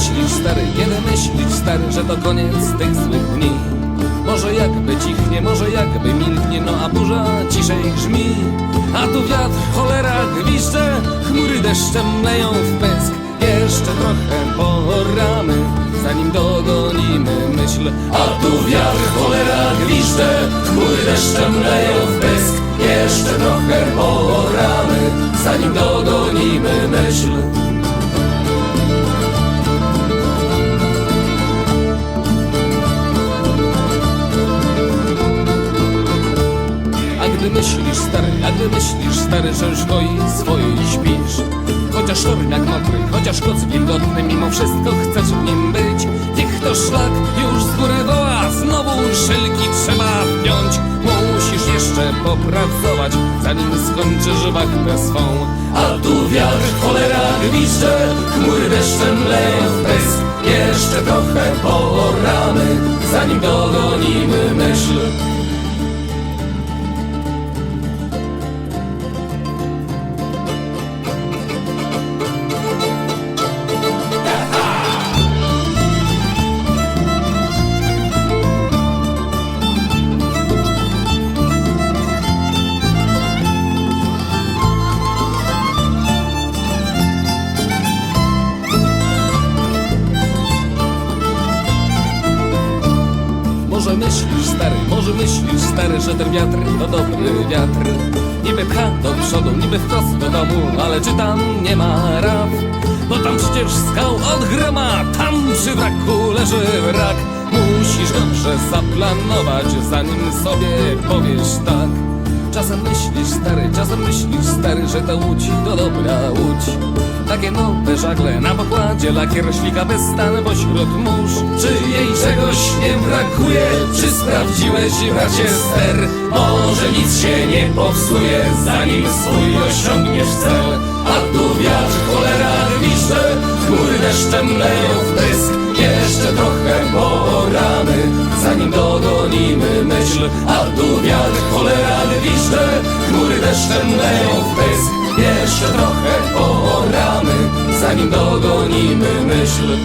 myślisz stary, że to koniec tych złych dni? Może jakby cichnie, może jakby milknie, no a burza ciszej grzmi A tu wiatr, cholera gwizdże, chmury deszczem leją w pysk. Jeszcze trochę poramy, zanim dogonimy myśl. A tu wiatr, cholera gwizdże, chmury deszczem leją w pysk. Jeszcze trochę poramy, zanim dogonimy myśl Gdy myślisz stary, gdy myślisz stary, że już goi swojej śpisz. Chociaż torniak mokry, chociaż koc wilgotny Mimo wszystko chcesz w nim być. Niech to szlak już z góry woła Znowu szylki trzeba wpiąć. Musisz jeszcze popracować Zanim skończysz wachtę swą. A tu wiatr, cholera gwizdże Chmury deszczem leją w pysk. Jeszcze trochę poramy Zanim dogonimy myśl myślisz stary, może myślisz stary, że ten wiatr to dobry wiatr? Niby pcha do przodu, niby wprost do domu, ale czy tam nie ma raf? Bo tam przecież skał od groma, tam przy wraku leży wrak. Musisz dobrze zaplanować, zanim sobie powiesz tak Czasem myślisz stary, czasem myślisz stary, że ta łódź to dobra łódź Takie nowe żagle na pokładzie, lakier ślika bez stan pośród mórz Czy jej czegoś nie brakuje? Czy sprawdziłeś bracie ster? Może nic się nie popsuje, zanim swój osiągniesz cel A tu wiatr, cholera gwizdże, chmury deszczem leją w pysk Jeszcze trochę poramy, zanim dogonimy myśl A tu wiatr, cholera chmury deszczem leją w pysk. Jeszcze trochę poramy, zanim dogonimy myśl